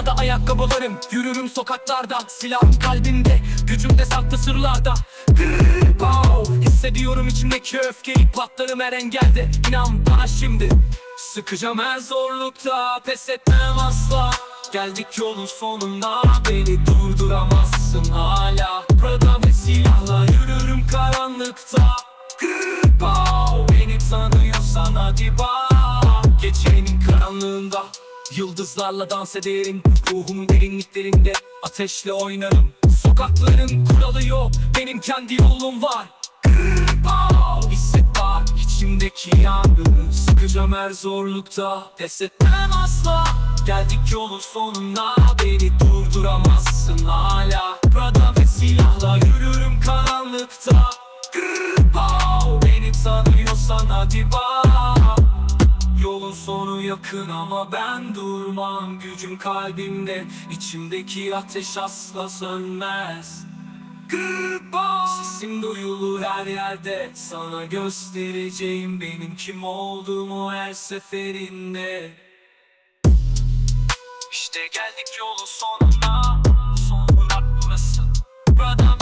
Havada ayakkabılarım Yürürüm sokaklarda. Silahım kalbimde Gücümde saklı sırlarda. Grrr, pow. Hissediyorum içimdeki öfkeyi Patlarım her engelde. İnan bana şimdi Sıkacağım her zorlukta. Pes etmem asla. Geldik yolun sonuna Beni durduramazsın hala. Prada ve silahla Yürürüm karanlıkta. Grrr, pow. Beni tanıyorsan hadi bak Gecenin karanlığında Yıldızlarla dans ederim Ruhumun derinliklerinde Ateşle oynarım. Sokakların kuralı yok Benim kendi yolum var. Pow. Hisset bak içimdeki yangını Sıkacağım her zorlukta. Pes asla Geldik yolun sonuna. Beni durduramazsın hala. Prada ve silahla Yürürüm karanlıkta. Grrr, pow. Beni tanıyorsan hadi bak Sonu yakın ama ben durmam Gücüm kalbimde. İçimdeki ateş asla sönmez. Gırba Sesim duyulur her yerde. Sana göstereceğim benim kim olduğumu her seferinde. İşte geldik yolun sonuna. Sonuna burası Burada